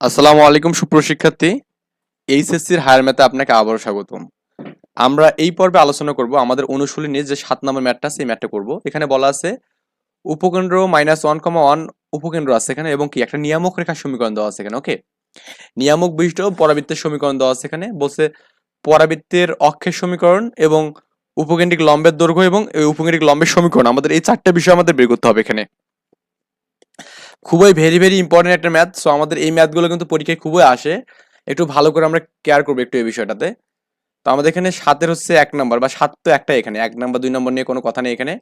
আসসালামু আলাইকুম সুপ্রশিক্ষার্থী এইচএসসির হায়ার ম্যাথে আপনাকে আবারও স্বাগতম। আমরা এই পর্বে আলোচনা করব আমাদের অনুশীলনীর যে সাত নম্বর ম্যাথটা সেই ম্যাথটা করব। এখানে বলা আছে উপকেন্দ্র মাইনাস ওয়ান কমা ওয়ান উপকেন্দ্র আছে এখানে এবং কি একটা নিয়ামক রেখার সমীকরণ দেওয়া আছে এখানে ওকে নিয়ামক বিশিষ্ট পরাবৃত্তের সমীকরণ দেওয়া আছে এখানে। বলছে পরাবৃত্তের অক্ষের সমীকরণ এবং উপকেন্দ্রিক লম্বের দৈর্ঘ্য এবং এই উপকেন্দ্রিক লম্বের সমীকরণ। আমাদের এই চারটা বিষয় আমাদের বের করতে হবে এখানে। খুবই ভেরি ভেরি ইম্পর্টেন্ট একটা ম্যাথ সো আমাদের এই ম্যাথগুলো কিন্তু পরীক্ষায় খুবই আসে। একটু ভালো করে আমরা কেয়ার করব একটু এই বিষয়টাতে। তো আমাদের এখানে সাতের হচ্ছে এক নাম্বার বা সাত তো একটাই এখানে, এক নাম্বার দুই নম্বর নিয়ে কোনো কথা নেই এখানে।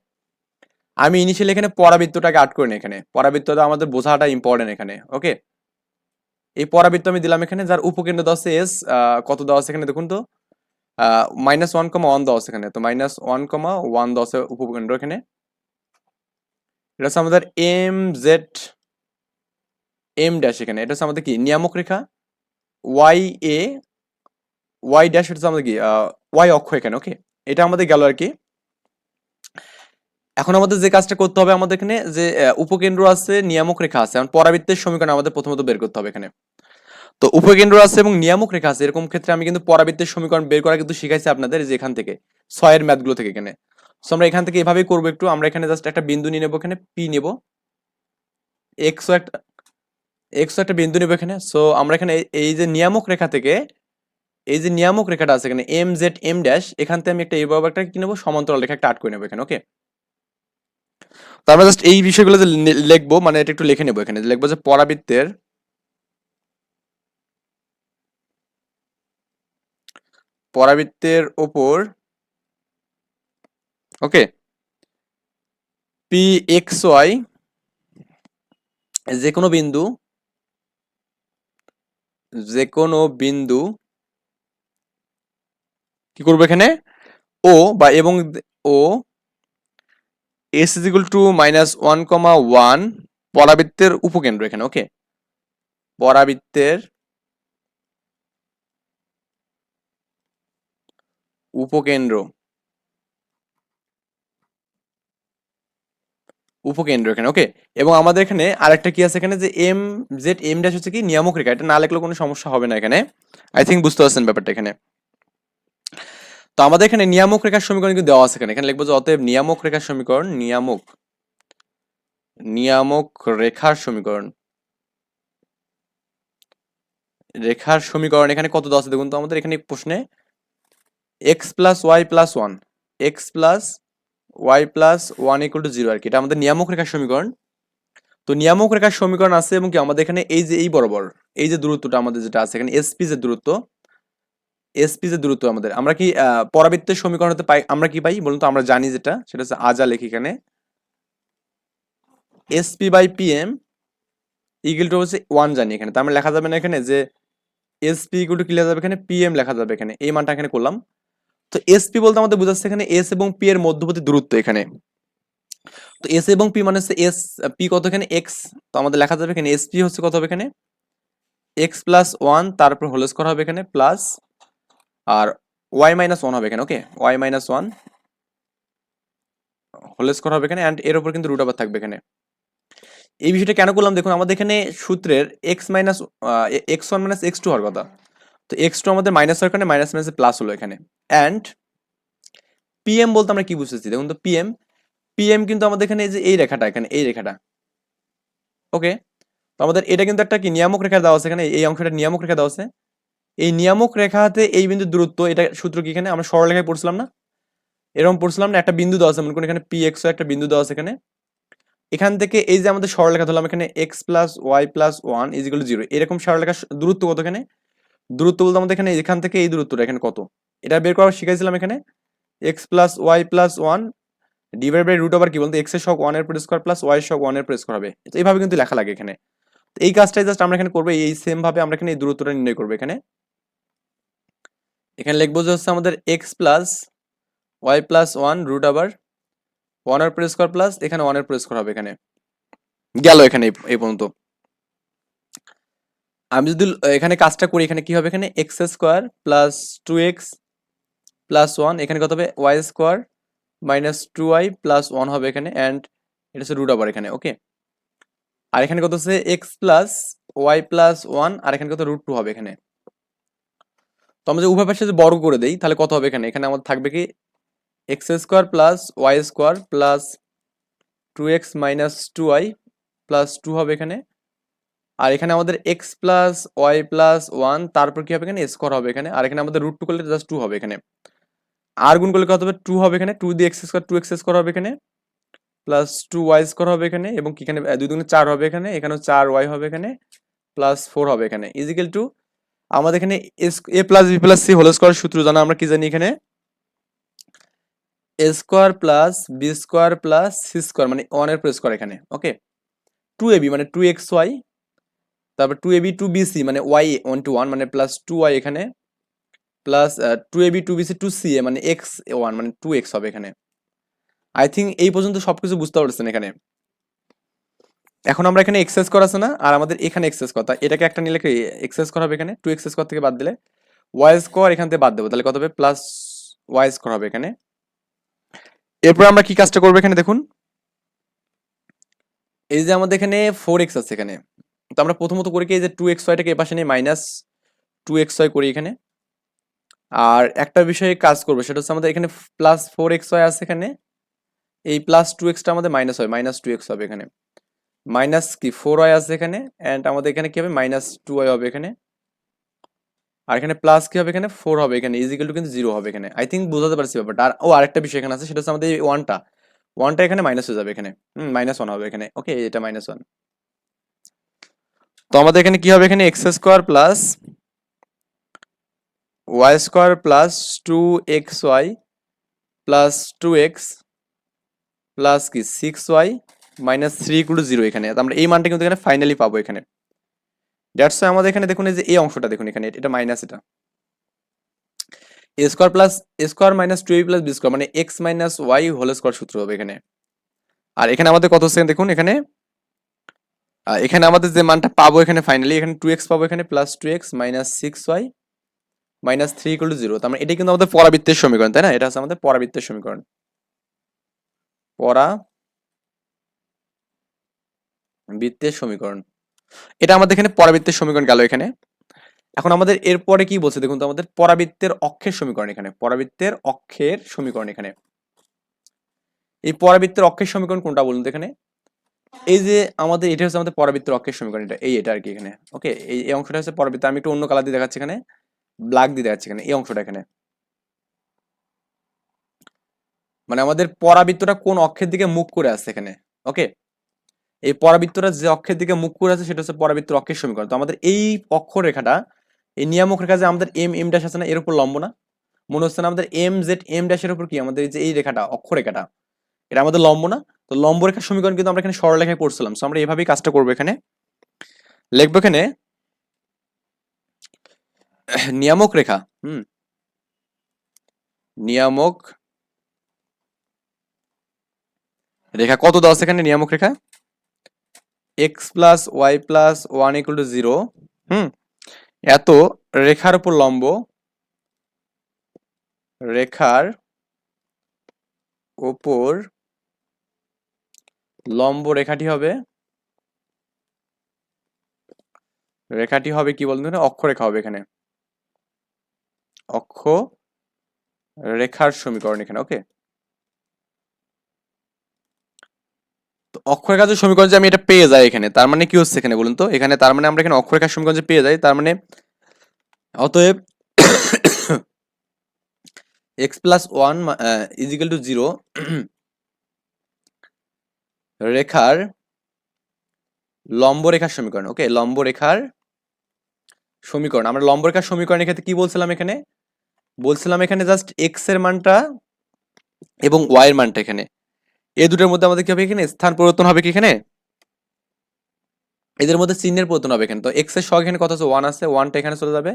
আমি ইনিশিয়ালি এখানে পরাবৃত্তটাকে আট করে এখানে। পরাবৃত্তটা আমাদের বোঝাটা ইম্পর্টেন্ট এখানে ওকে এই পরাবৃত্ত আমি দিলাম এখানে, যার উপকেন্দ্র আছে এস কত দেওয়া আছে এখানে দেখুন তো? মাইনাস ওয়ান কমা ওয়ান আছে এখানে। তো মাইনাস ওয়ান কমা ওয়ান দেওয়া আছে উপকেন্দ্র এখানে। এটা হচ্ছে আমাদের এম জেড এম ড্যাশ এখানে, এটা হচ্ছে আমাদের কি? নিয়ামক রেখা ওয়াই এ ওয়াই ড্যাশ এটা হচ্ছে আমাদের কি? ওয়াই অক্ষ এখানে ওকে এটা আমাদের গেল আর কি। এখন আমাদের যে কাজটা করতে হবে আমাদের এখানে, যে উপকেন্দ্র আছে, নিয়ামক রেখা আছে। এখন পরাবৃত্তের সমীকরণ আমাদের প্রথমত বের করতে হবে এখানে। তো উপকেন্দ্র আছে এবং নিয়ামক রেখা আছে, এরকম ক্ষেত্রে আমি কিন্তু পরাবৃত্তের সমীকরণ বের করা কিন্তু শিখাইছি আপনাদের যে এখান থেকে, ছয়ের ম্যাথগুলো থেকে এখানে। সো আমরা এখান থেকে এভাবেই করব একটু, আমরা এখানে জাস্ট একটা বিন্দু নিয়ে নেব এখানে পি নেব। এক্সও একটা এক্সও একটা বিন্দু নেব এখানে। সো আমরা এখানে এই- এই যে নিয়ামক রেখা থেকে এই যে নিয়ামক রেখাটা আছে এখানে এম জেড এম ড্যাশ এখান থেকে আমি একটা এইভাবে একটা কি নেব? সমান্তরাল রেখা একটা আট করে নেব এখানে ওকে তো আমরা জাস্ট এই বিষয়গুলো যে লিখব মানে এটা একটু লিখে নেব এখানে। লিখব যে পরাবৃত্তের পরাবৃত্তের ওপর ওকে পি এক্স ওয়াই যে কোনো বিন্দু যে কোনো বিন্দু কি করব এখানে? ও বা এবং ও S is equal to minus one comma one পরাবৃত্তের উপকেন্দ্র এখানে ওকে পরাবৃত্তের উপকেন্দ্র। উপকেন্দ্র এখানে ওকে এবং আমাদের এখানে আরেকটা কি আছে এখানে যে এম জেড এম ড্যাশ হচ্ছে কি? নিয়ামক রেখা। এটা না লিখলে কোনো সমস্যা হবে না এখানে। আই থিঙ্ক বুঝতে পারছেন ব্যাপারটা এখানে। তো আমাদের এখানে নিয়ামক রেখার সমীকরণ কিন্তু দেওয়া আছে এখানে। এখানে লিখব যে অতএব নিয়ামক রেখার সমীকরণ, নিয়ামক নিয়ামক রেখার সমীকরণ। রেখার সমীকরণ এখানে কত দেওয়া আছে দেখুন তো আমাদের এখানে প্রশ্নে x plus y plus one x plus y plus one equal to zero আর কি। এটা আমাদের নিয়ামক রেখার সমীকরণ। তো নিয়ামক রেখার সমীকরণ আছে এবং কি আমাদের এখানে এই যে, এই বরাবর, এই যে দূরত্বটা আমাদের যেটা আছে, এখানে এসপি যে দূরত্ব এসপি যে দূরত্ব আমাদের। আমরা কি পরাবৃত্তের সমীকরণ হতে পাই, আমরা কি পাই বলুন তো, আমরা জানি যেটা, সেটা হচ্ছে আজা লেখি এখানে। SP by PM equal to হচ্ছে ওয়ান জানি এখানে। তার মানে লেখা যাবে না এখানে যে এসপি ইকুয়াল টু কি লেখা যাবে এখানে পিএম লেখা যাবে এখানে। এই মানটা এখানে করলাম। তো এসপি বলতে আমাদের বোঝাচ্ছে এখানে এস এবং পি এর মধ্যবর্তী দূরত্ব এখানে। তো এস এবং পি মানে হচ্ছে এস পি কত এখানে? এক্স তো আমাদের লেখা যাবে এখানে এসপি হচ্ছে কত হবে এখানে? এক্স প্লাস ওয়ান তারপর হোল স্কোয়ার হবে এখানে প্লাস আর ওয়াই মাইনাস ওয়ান হবে এখানে okay y minus one whole square হবে এখানে অ্যান্ড এর উপর কিন্তু রুট আবার থাকবে এখানে। এই বিষয়টা কেন করলাম? দেখুন, আমাদের এখানে সূত্রের x minus x one minus x two হওয়ার কথা। তো এক্স টু আমাদের মাইনাস হওয়ার কারণে মাইনাস মাইনাস প্লাস হলো এখানে। অ্যান্ড পিএম বলতে আমরা কি বুঝতেছি? দেখুন তো পিএম পিএম কিন্তু আমাদের এখানে এই যে এই রেখাটা, এখানে এই রেখাটা। ওকে তো আমাদের এটা কিন্তু একটা কি, নিয়ামক রেখা দেওয়া আছে এখানে, এই অংশটা নিয়ামক রেখা দেওয়া আছে। এই নিয়ামক রেখাতে এই বিন্দু দূরত্ব, এটা সূত্র কি এখানে? আমরা সরলরেখায় পড়ছিলাম না? এরকম পড়ছিলাম না, একটা বিন্দু দেওয়া আছে, মনে করুন এখানে পি এক্স একটা বিন্দু দেওয়া আছে এখানে। এখান থেকে এই যে আমাদের সরলরেখা ধরলাম, এখানে x plus y plus one is equal zero এরকম সরলরেখা দূরত্ব কত এখানে? দূরত্ব বলতে আমাদের এখানে এখান থেকে এই দূরত্বটা, এখানে কত? এটা বের করা শিখাইছিলাম এখানে। X plus y plus one divide by root over কি বলতে? এক্সের শক ওয়ানের পর স্কোয়ার প্লাস ওয়াই শক ওয়ানের প্রেস পর স্কোয়ার হবে। এইভাবে কিন্তু লেখা লাগে এখানে। এই কাজটাই জাস্ট আমরা এখানে করব, এই সেম ভাবে আমরা এখানে এই দূরত্বটা নির্ণয় করব এখানে। এখানে লিখব যে হচ্ছে আমাদের x plus y plus one root আবার ওয়ানের পর স্কোয়ার প্লাস এখানে ওয়ানের পর স্কোয়ার হবে এখানে। গেল এখানে এই পর্যন্ত। আমি যদি এখানে কাজটা করি, এখানে কি হবে এখানে? X square plus two x plus one এখানে কত হবে? Y square minus two y plus one হবে এখানে অ্যান্ড এটা হচ্ছে রুট আবার এখানে ওকে আর এখানে কত হচ্ছে? X plus y plus one আর এখানে কত? রুট টু হবে এখানে। তো আমরা যে উভয় পাশে যদি বর্গ করে দেই, তাহলে কত হবে এখানে? এখানে আমাদের থাকবে কি? X square plus y square plus two x minus two y plus two হবে এখানে। আর এখানে আমাদের x plus y plus one তারপর কি হবে এখানে? স্কোয়ার হবে এখানে। আর এখানে আমাদের রুট টু করলে জাস্ট টু হবে এখানে। আর গুণ করলে কত হবে? টু হবে এখানে। টু দিয়ে x square two x square হবে এখানে। প্লাস টু ওয়াই স্কোয়ার হবে এখানে এবং কি এখানে, দুই দুগুণে চার হবে এখানে। এখানেও চার ওয়াই হবে এখানে। প্লাস ফোর হবে এখানে। ইজিক্যাল টু আমাদের এখানে a plus b plus c whole square সূত্র জানা আমরা কি জানি এখানে? A square plus b square plus c square মানে ওয়ানের পর স্কোয়ার এখানে। ওকে টু এ বি মানে টু এক্স ওয়াই তারপর two a b two b c মানে ওয়াই ওয়ান টু ওয়ান মানে প্লাস টু ওয়াই এখানে plus two a b two b c two c a মানে x one মানে two x হবে এখানে। I think এই পর্যন্ত সবকিছু বুঝতে পারছেন এখানে। এখন আমরা এখানে এক্সেস করা আছে না, আর আমাদের এখানে এক্সেস করা এটাকে একটা নিলে এক্সেস করা হবে এখানে? টু এক্সেস করা থেকে বাদ দিলে ওয়াই স্কোয়ার এখান থেকে বাদ দেবো, তাহলে কত হবে? প্লাস ওয়াই স্কোয়ার হবে এখানে। এরপর আমরা কি কাজটা করব এখানে দেখুন। এই যে আমাদের এখানে ফোর এক্স আছে এখানে। তো আমরা প্রথমত করি কি যে টু এক্স ওয়াইটাকে এপাশে নিয়ে মাইনাস টু এক্স ওয়াই করি এখানে। আর একটা বিষয়ে কাজ করব, সেটা হচ্ছে আমাদের এখানে প্লাস ফোর এক্স ওয়াই আছে এখানে। এই প্লাস টু এক্সটা আমাদের মাইনাস হয় মাইনাস টু এক্স হবে এখানে। মাইনাস কি ফোর ওয়াই আছে এখানে অ্যান্ড আমাদের এখানে কি হবে মাইনাস টু ওয়াই হবে এখানে। আর এখানে প্লাস কি হবে এখানে ফোর হবে এখানে ইজিক্যাল টু কিন্তু জিরো হবে এখানে। আই থিঙ্ক বোঝাতে পারছি ব্যাপারটা। আর ও আরেকটা বিষয় এখানে আছে, সেটা হচ্ছে আমাদের এই ওয়ানটা ওয়ানটা এখানে মাইনাস হয়ে যাবে এখানে। হুম মাইনাস ওয়ান হবে এখানে। ওকে এটা মাইনাস ওয়ান তো আমাদের এখানে কি হবে? এখানে x square plus y square plus two x y plus two x plus কি? Six y minus three equal zero এখানে। আমরা এই মানটা কিন্তু এখানে ফাইনালি পাবো এখানে। দ্যাটস আমাদের এখানে দেখুন এই যে এই অংশটা দেখুন এখানে, এটা মাইনাস এটা। A square plus a square minus two a plus b square মানে x minus y whole square সূত্র হবে এখানে। আর এখানে আমাদের কত সেকেন্ড দেখুন? এখানে এখানে আমাদের যে মানটা পাবো এখানে ফাইনালি এখানে টু এক্স পাবো এখানে plus two x minus six y minus three equal to zero তার মানে এটা কিন্তু আমাদের পরাবৃত্তের সমীকরণ, তাই না? এটা হচ্ছে আমাদের পরাবৃত্তের সমীকরণ। পরা বৃত্তের সমীকরণ। এটা আমাদের এখানে পরাবৃত্তের সমীকরণ গেল এখানে। এখন আমাদের এরপরে কি বলছে? দেখুন তো, আমাদের পরাবৃত্তের অক্ষের সমীকরণ এখানে। পরাবৃত্তের অক্ষের সমীকরণ এখানে। এই পরাবৃত্তের অক্ষের সমীকরণ কোনটা বলুন তো এখানে? এই যে আমাদের, এটা হচ্ছে আমাদের পরাবৃত্তের অক্ষের সমীকরণ এটা এই এটা আর কি এখানে ওকে এই এই অংশটা হচ্ছে পরাবৃত্ত, আমি একটু অন্য কালার দিয়ে দেখাচ্ছি এখানে ব্ল্যাক দিয়ে দেখাচ্ছি এখানে, এই অংশটা এখানে। মানে আমাদের পরাবৃত্তটা কোন অক্ষের দিকে মুখ করে আছে এখানে ওকে এই পরাবৃত্তটা যে অক্ষের দিকে মুখ করে আছে সেটা হচ্ছে পরাবৃত্ত অক্ষের সমীকরণ। তো আমাদের এই অক্ষরেখাটা এই নিয়ামক রেখা যে আমাদের এম এম ড্যাশ আছে না, এর উপর লম্ব না। মনে হচ্ছে না আমাদের এম জেড এম ড্যাশের উপর কি? আমাদের এই যে এই রেখাটা অক্ষরেখাটা এটা আমাদের লম্ব না। তো লম্ব রেখার সমীকরণ কিন্তু আমরা এখানে সরলরেখায় পড়ছিলাম তো আমরা এভাবেই কাজটা করব এখানে। লিখব এখানে, নিয়ামক রেখা, হুম, নিয়ামক রেখা, কত দেওয়া এখানে নিয়ামক রেখা? X plus y plus one equal to zero hmm, এত রেখার উপর লম্ব, রেখার উপর লম্ব রেখাটি হবে। রেখাটি হবে কি বলুন? অক্ষরেখা হবে এখানে। অক্ষ রেখার সমীকরণ এখানে ওকে তো অক্ষরেখা যে সমীকরণ যে আমি এটা পেয়ে যাই এখানে, তার মানে কি হচ্ছে এখানে বলুন তো? এখানে তার মানে আমরা এখানে অক্ষরেখার সমীকরণ যে পেয়ে যাই, তার মানে অতএব x plus one is equal to zero রেখার লম্ব রেখার সমীকরণ ওকে লম্ব রেখার সমীকরণ। আমরা লম্ব রেখার সমীকরণের ক্ষেত্রে কি বলছিলাম এখানে? বলছিলাম এখানে জাস্ট এক্সের মানটা এবং ওয়াই এর মানটা এখানে। এই দুটোর মধ্যে আমাদের কি হবে এখানে? স্থান পরিবর্তন হবে কি এখানে? এদের মধ্যে চিহ্নের পরিবর্তন হবে এখানে। তো এক্সের সহ এখানে কত আছে? ওয়ান আছে। ওয়ানটা এখানে চলে যাবে।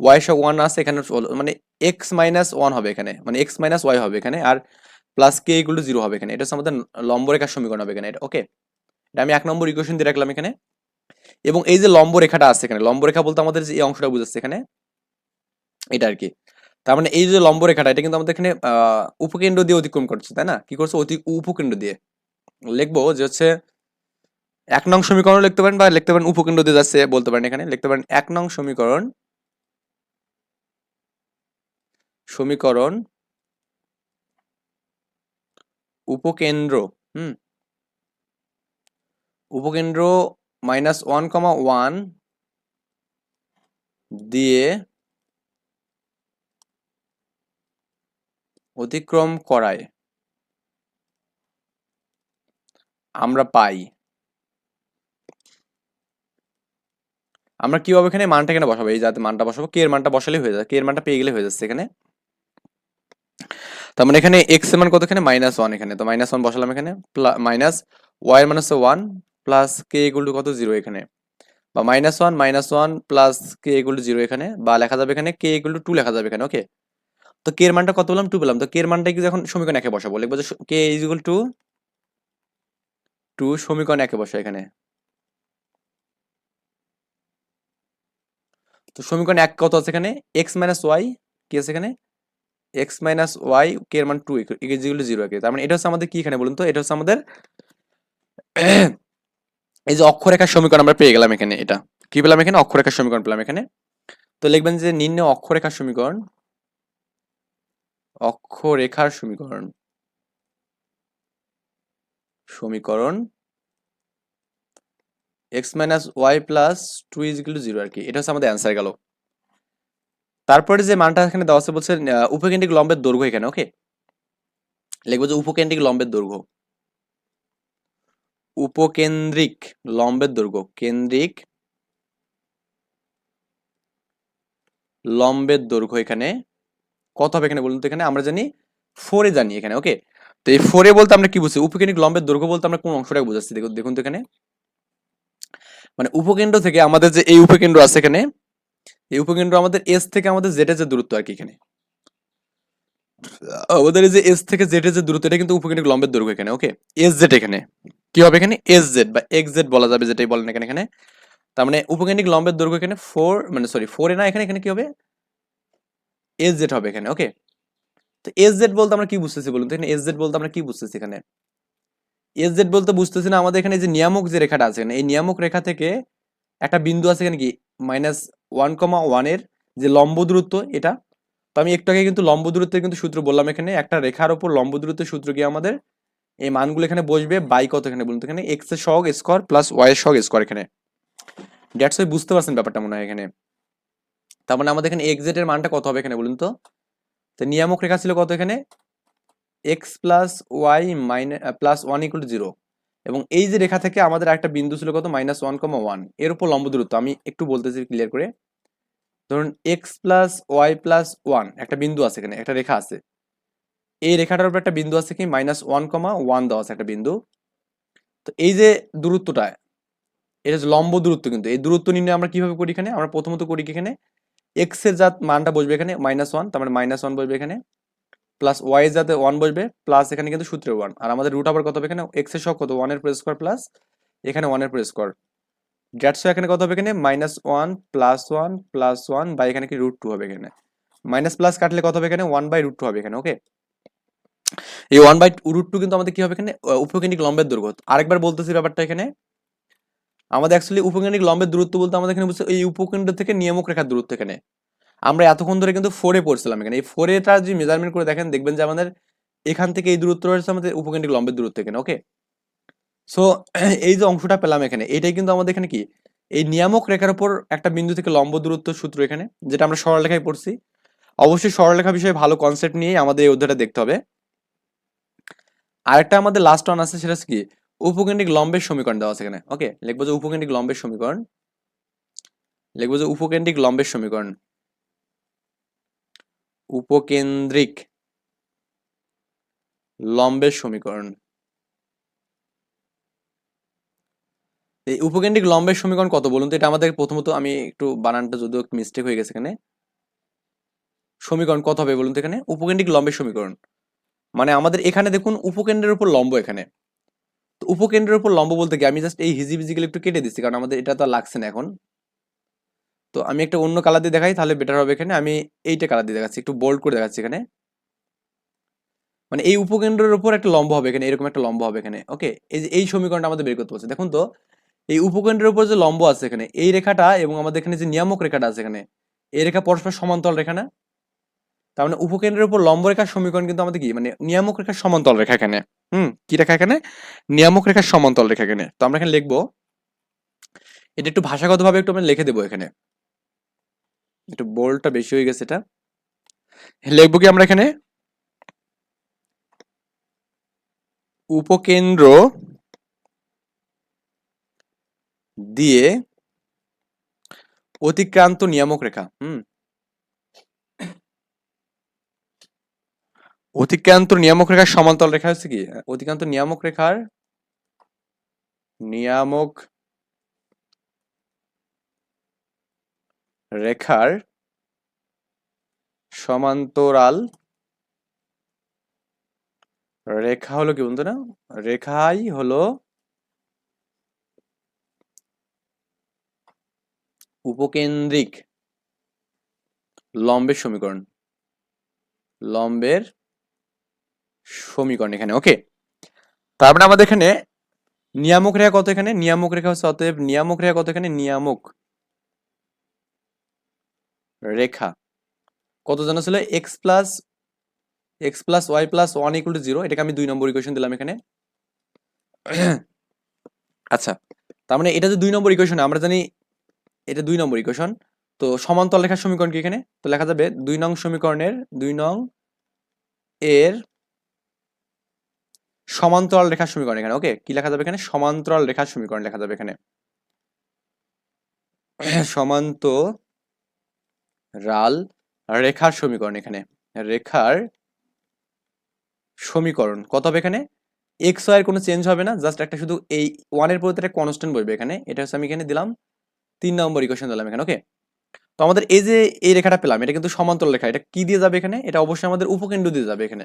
ওয়াই সহ ওয়ান আছে, এখানে মানে এক্স মাইনাস ওয়ান হবে এখানে। মানে এক্স মাইনাস ওয়াই হবে এখানে। আর plus k equal to zero হবে এখানে। এটা হচ্ছে আমাদের লম্ব রেখার সমীকরণ হবে এখানে। এটা ওকে এটা আমি এক নম্বর ইকুয়েশন দিয়ে রাখলাম এখানে। এবং এই যে লম্ব রেখাটা আছে এখানে লম্ব রেখা বলতে আমাদের যে এই অংশটা বুঝাচ্ছে এখানে, এটা আর কি। তার মানে এই যে লম্ব রেখাটা এটা কিন্তু আমাদের এখানে উপকেন্দ্র দিয়ে অতিক্রম করছে, তাই না? কি করছে? অতি উপকেন্দ্র দিয়ে। লিখব যে হচ্ছে, এক নং সমীকরণ লিখতে পারেন বা লিখতে পারেন উপকেন্দ্র দিয়ে যাচ্ছে, বলতে পারেন এখানে। লিখতে পারেন এক নং সমীকরণ সমীকরণ উপকেন্দ্র, হুম? উপকেন্দ্র মাইনাস ওয়ান কমা ওয়ান দিয়ে অতিক্রম করায়। আমরা পাই। আমরা কীভাবে এখানে মানটা এখানে বসাবো? এই যাতে মানটা বসাবো কে এর মানটা বসালেই হয়ে যায় কে এর মানটা পেয়ে গেলে হয়ে যাচ্ছে এখানে। তার মানে এখানে এক্সের মান কত এখানে মাইনাস ওয়ান এখানে। তো মাইনাস ওয়ান বসালাম এখানে। মাইনাস ওয়াই এর মান হচ্ছে one plus k equal to কত? জিরো এখানে। বা minus one minus one plus k equal to zero এখানে। বা লেখা যাবে এখানে কে ইকুয়াল টু টু লেখা যাবে এখানে ওকে তো কে এর মানটা কত বললাম? টু পেলাম তো কে এর মানটা কি এখন সমীকরণ একে বসাবো? লিখব যে k is equal to two সমীকরণ একে বসা এখানে। তো সমীকরণ এক কত আছে এখানে? এক্স মাইনাস ওয়াই কি আছে এখানে? এক্স মাইনাস ওয়াই কে এর মান টু টু জিরো একে তার মানে এটা হচ্ছে আমাদের কি এখানে বলুন তো? এটা হচ্ছে আমাদের এই যে অক্ষরেখার সমীকরণ আমরা পেয়ে গেলাম এখানে, এটা। কি পেলাম এখানে? অক্ষরেখার সমীকরণ পেলাম এখানে। তো লিখবেন যে নিম্ন অক্ষরেখার সমীকরণ অক্ষরেখার সমীকরণ সমীকরণ x minus y plus two is zero আর কি। এটা হচ্ছে আমাদের অ্যান্সার গেল। তারপরে যে মানটা এখানে দেওয়া আছে বলছে উপকেন্দ্রিক লম্বের দৈর্ঘ্য এখানে ওকে লিখব যে উপকেন্দ্রিক লম্বের দৈর্ঘ্য। উপকেন্দ্রিক লম্বের দৈর্ঘ্য, কেন্দ্রিক লম্বের দৈর্ঘ্য এখানে কত হবে এখানে বলুন তো এখানে, আমরা জানি ফোরে জানি এখানে ওকে তো এই ফোরে বলতে আমরা কি বুঝছি? উপকেন্দ্রিক লম্বের দৈর্ঘ্য বলতে আমরা কোন অংশটাকে বোঝাচ্ছি? দেখুন দেখুন তো এখানে। মানে উপকেন্দ্র থেকে আমাদের যে এই উপকেন্দ্র আছে এখানে এই উপকেন্দ্র আমাদের এস থেকে আমাদের জেডের যে দূরত্ব আর কি এখানে। আমাদের যে এস থেকে এর যে দূরত্ব, এটা কিন্তু উপকেন্দ্রিক লম্বের দৈর্ঘ্য এখানে ওকে এস জেড এখানে। কি হবে এখানে? এস জেড বা এক্স জেড বলা যাবে, যেটাই বলেন এখানে এখানে। তার মানে উপকেন্দ্রিক লম্বের দৈর্ঘ্য এখানে ফোর মানে সরি ফোর এ না, এখানে এখানে কি হবে? এস জেড হবে এখানে ওকে তো এস জেড বলতে আমরা কি বুঝতেছি বলুন তো? এখানে এস জেড বলতে আমরা কি বুঝতেছি এখানে? এস জেড বলতে বুঝতেছি না, আমাদের এখানে যে নিয়ামক যে রেখাটা আছে এখানে, এই নিয়ামক রেখা থেকে একটা বিন্দু আছে এখানে কি? মাইনাস ওয়ান কমা ওয়ানের যে লম্ব দূরত্ব, এটা। তো আমি একটু আগে কিন্তু লম্ব দূরত্বের কিন্তু সূত্র বললাম এখানে। একটা রেখার ওপর লম্ব দূরত্বের সূত্র কি আমাদের এই মানগুলো এখানে বসবে বাই কত এখানে বলুন তো? এখানে এক্সের সহগ স্কোয়ার প্লাস ওয়াই এর সহগ স্কোয়ার এখানে। দ্যাটস ওয়াই বুঝতে পারছেন ব্যাপারটা মনে হয় এখানে। তার মানে আমাদের এখানে এক্সের মানটা কত হবে এখানে বলুন তো? তো নিয়ামক রেখা ছিল কত এখানে? X plus y minus plus one equal to zero এবং এই যে রেখা থেকে আমাদের একটা বিন্দু ছিল কত? মাইনাস ওয়ান কমা ওয়ানের উপর লম্ব দূরত্ব। আমি একটু বলতেছি ক্লিয়ার করে। ধরুন x plus y plus one একটা বিন্দু আছে এখানে, একটা রেখা আছে। এই রেখাটার উপর একটা বিন্দু আছে কি? মাইনাস ওয়ান কমা ওয়ান দেওয়া আছে একটা বিন্দু। তো এই যে দূরত্বটা, এটা হচ্ছে লম্ব দূরত্ব কিন্তু। এই দূরত্ব নির্ণয় আমরা কীভাবে করি এখানে? আমরা প্রথমত করি এখানে? এক্সের জাত মানটা বসবে এখানে মাইনাস ওয়ান তার মানে মাইনাস ওয়ান বসবে এখানে। প্লাস ওয়াই যাতে ওয়ান বসবে প্লাস এখানে কিন্তু সূত্রে ওয়ান আর আমাদের রুট আবার কত হবে এখানে? এক্সের সহ কত? ওয়ানের প্রেস স্কোয়ার প্লাস এখানে ওয়ানের প্রেস স্কোয়ার গ্যাটস এখানে কত হবে এখানে? Minus one plus one plus one by এখানে কি রুট টু হবে এখানে। মাইনাস প্লাস কাটলে কত হবে এখানে? ওয়ান বাই রুট টু হবে এখানে ওকে এই ওয়ান বাই রুট টু কিন্তু আমাদের কি হবে এখানে? উপকেন্দ্রিক লম্বের দৈর্ঘ্য। আরেকবার বলতেছি ব্যাপারটা এখানে। আমাদের অ্যাকচুয়ালি উপকেন্দ্রিক লম্বের দূরত্ব বলতে আমাদের এখানে বুঝছে এই উপকেন্দ্র থেকে নিয়ামক রেখার দূরত্ব এখানে। আমরা এতক্ষণ ধরে কিন্তু ফোরে পড়ছিলাম এখানে। এই ফোরেটা যদি মেজারমেন্ট করে দেখেন, দেখবেন যে আমাদের এখান থেকে এই দূরত্ব রয়েছে আমাদের উপকেন্দ্রিক লম্বের দূরত্ব এখানে ওকে সো এই যে অংশটা পেলাম এখানে, এটাই কিন্তু আমাদের এখানে কি? এই নিয়ামক রেখার উপর একটা বিন্দু থেকে লম্ব দূরত্ব সূত্র এখানে, যেটা আমরা সরলরেখায় পড়ছি। অবশ্যই সরলরেখা বিষয়ে ভালো কনসেপ্ট নিয়ে আমাদের এই অধ্যায়টা দেখতে হবে। আরেকটা আমাদের লাস্ট ওয়ান আছে, সেটা কি? উপকেন্দ্রিক লম্বের সমীকরণ দেওয়া আছে এখানে ওকে লিখব যে উপকেন্দ্রিক লম্বের সমীকরণ। লিখব যে উপকেন্দ্রিক লম্বের সমীকরণ। উপকেন্দ্রিক লম্বের সমীকরণ। এই উপকেন্দ্রিক লম্বের সমীকরণ কত বলুন তো? এটা আমাদের প্রথমত আমি একটু বানানটা যদিও একটু মিস্টেক হয়ে গেছে এখানে। সমীকরণ কত হবে বলুন তো এখানে? উপকেন্দ্রিক লম্বের সমীকরণ। মানে আমাদের এখানে দেখুন উপকেন্দ্রের উপর লম্ব এখানে। তো উপকেন্দ্রের উপর লম্ব বলতে কি? আমি জাস্ট এই হিজিবিজিগুলো একটু কেটে দিচ্ছি, কারণ আমাদের এটা তো লাগছে না এখন। তো আমি একটা অন্য কালার দিয়ে দেখাই, তাহলে বেটার হবে এখানে। আমি এইটা কালার দিয়ে দেখাচ্ছি, একটু বোল্ড করে দেখাচ্ছি এখানে। মানে এই উপকেন্দ্রের উপর একটা লম্ব হবে এখানে, এরকম একটা লম্ব হবে এখানে ওকে এই যে, এই সমীকরণটা আমাদের বের করতে বলছে। দেখুন তো, এই উপকেন্দ্রের উপর যে লম্ব আছে এখানে, এই রেখাটা এবং আমাদের এখানে যে নিয়ামক রেখাটা আছে এখানে, এই রেখা পরস্পর সমান্তরাল রেখা না? তার মানে উপকেন্দ্রের উপর লম্ব রেখার সমীকরণ কিন্তু আমাদের কি? মানে নিয়ামক রেখার সমান্তরাল রেখা এখানে। হুম, কি রেখা এখানে? নিয়ামক রেখার সমান্তরাল রেখা এখানে। তো আমরা এখানে লিখব, এটা একটু ভাষাগতভাবে একটু আমরা লিখে দেবো এখানে। একটু বোল্ডটা বেশি হয়ে গেছে এটা। লিখব কি আমরা এখানে? উপকেন্দ্র দিয়ে অতিক্রান্ত নিয়ামক রেখা, হুম? অতিক্রান্ত নিয়ামক রেখার সমান্তরাল রেখা হচ্ছে কি? অতিক্রান্ত নিয়ামক রেখার নিয়ামক রেখার সমান্তরাল রেখা হলো কি বন্ধুরা? রেখাই হলো উপকেন্দ্রিক লম্বের সমীকরণ। লম্বের সমীকরণ এখানে ওকে তারপরে আমাদের এখানে নিয়ামক রেখা কত এখানে? নিয়ামক রেখা হচ্ছে অতএব নিয়ামক রেখা কত এখানে? নিয়ামক। রেখা। কত জানা ছিল? X plus x plus y plus one equal to zero এটাকে আমি দুই নম্বর ইকুয়েশন দিলাম এখানে। আচ্ছা তার মানে এটা যে দুই নম্বর ইকুয়েশন আমরা জানি এটা দুই নম্বর ইকুয়েশন তো সমান্তরাল রেখার সমীকরণ কি এখানে? তো লেখা যাবে দুই নং সমীকরণের দুই নং এর সমান্তরাল রেখার সমীকরণ এখানে ওকে কি লেখা যাবে এখানে? সমান্তরাল রেখার সমীকরণ লেখা যাবে এখানে। সমান্তরাল রেখার সমীকরণ এখানে। রেখার সমীকরণ কত হবে এখানে? এক্সের কোনো চেঞ্জ হবে না জাস্ট একটা শুধু এই ওয়ানের পরিবর্তে একটা কনস্ট্যান্ট বসবে এখানে। এটা হচ্ছে আমি এখানে দিলাম, তিন নম্বর ইকুয়েশন দিলাম এখানে ওকে তো আমাদের এই যে এই রেখাটা পেলাম, এটা কিন্তু সমান্তরাল রেখা, এটা কি দিয়ে যাবে এখানে? এটা অবশ্যই আমাদের উপকেন্দ্র দিয়ে যাবে এখানে।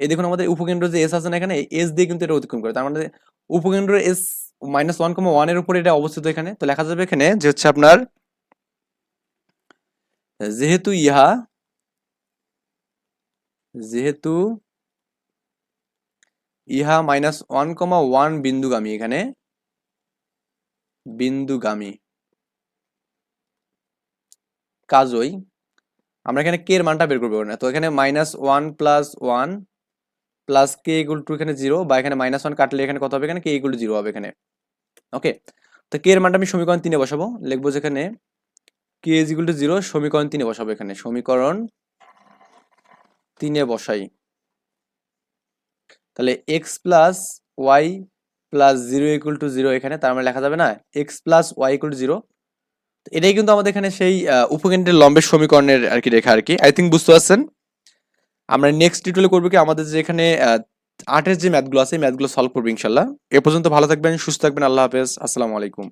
এই দেখুন আমাদের উপকেন্দ্র যে এস আছে না এখানে এস দিয়ে কিন্তু এটা অতিক্রম করে, তার মানে উপকেন্দ্র এস মাইনাস ওয়ান কমা ওয়ানের উপরে এটা অবস্থিত এখানে। তো লেখা যাবে এখানে যে হচ্ছে আপনার যেহেতু ইহা যেহেতু ইহা মাইনাস ওয়ান কমা ওয়ান বিন্দুগামী এখানে, বিন্দুগামী। কাজই আমরা এখানে কে এর মানটা বের করব না। তো এখানে minus one plus one plus k equal to এখানে জিরো বা এখানে মাইনাস ওয়ান কাটলে এখানে কত হবে? এখানে কে ইকুয়াল টু জিরো হবে এখানে। ওকে তো কে এর মানটা আমি সমীকরণ তিনে বসাবো। লিখব যেখানে k is equal to zero সমীকরণ তিনে বসাবো এখানে। সমীকরণ তিনে বসাই। তাহলে x plus y plus zero equal to zero এখানে, তার মানে লেখা যাবে না x plus y equal to zero এটাই কিন্তু আমাদের এখানে সেই উপকেন্দ্রের লম্বের সমীকরণের আর কি রেখা আর কি। আই থিঙ্ক বুঝতে পারছেন? আমরা নেক্সট টিউটোরিয়ালে করব কি, আমাদের যে এখানে আটের যে ম্যাথগুলো আছে ম্যাথগুলো সলভ করব ইনশাল্লাহ। এ পর্যন্ত ভালো থাকবেন, সুস্থ থাকবেন, আল্লাহ হাফেজ। আসসালামু আলাইকুম।